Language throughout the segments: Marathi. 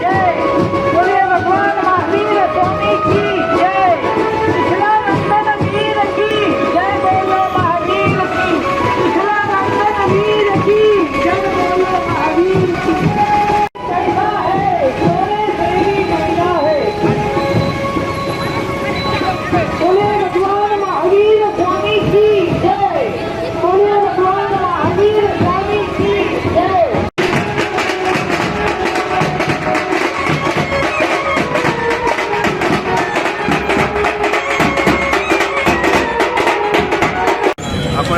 जय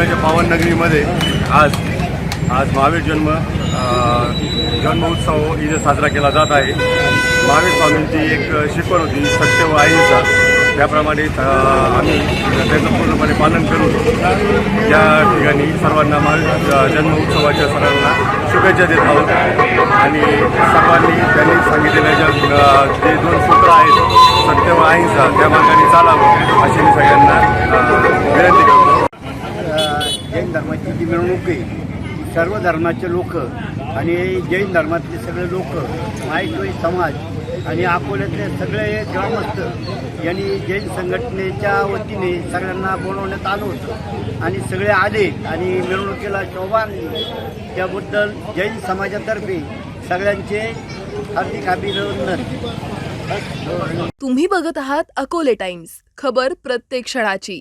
अकोल्याच्या पावननगरीमध्ये आज आज महावीर जन्म जन्मोत्सव इथे साजरा केला जात आहे. महावीर स्वामींची एक शिकवण होती सत्य व अहिंसा त्याप्रमाणे आम्ही त्याचं पूर्णपणे पालन करून या ठिकाणी सर्वांना महावीर जन्मोत्सवाच्या जन्म उत्सवाच्या सर्वांना शुभेच्छा देत आहोत. आणि सर्वांनी त्यांनी सांगितलेल्या ज्या जे दोन सूत्र आहेत सत्य व अहिंसा त्या मार्गाने चालावं अशी मी सगळ्यांना विनंती करतो. जी मिरवणूक आहे. सर्व धर्माचे लोक आणि जैन धर्मातले सगळे लोक माहिती समाज आणि अकोल्यातले सगळे ग्रामस्थ यांनी जैन संघटनेच्या वतीने सगळ्यांना बोलवण्यात आलं होतं. आणि सगळे आले आणि मिरवणुकीला शोभा आणली. त्याबद्दल जैन समाजातर्फे सगळ्यांचे हार्दिक अभिनंदन. तुम्ही बघत आहात अकोले टाइम्स. खबर प्रत्येक क्षणाची.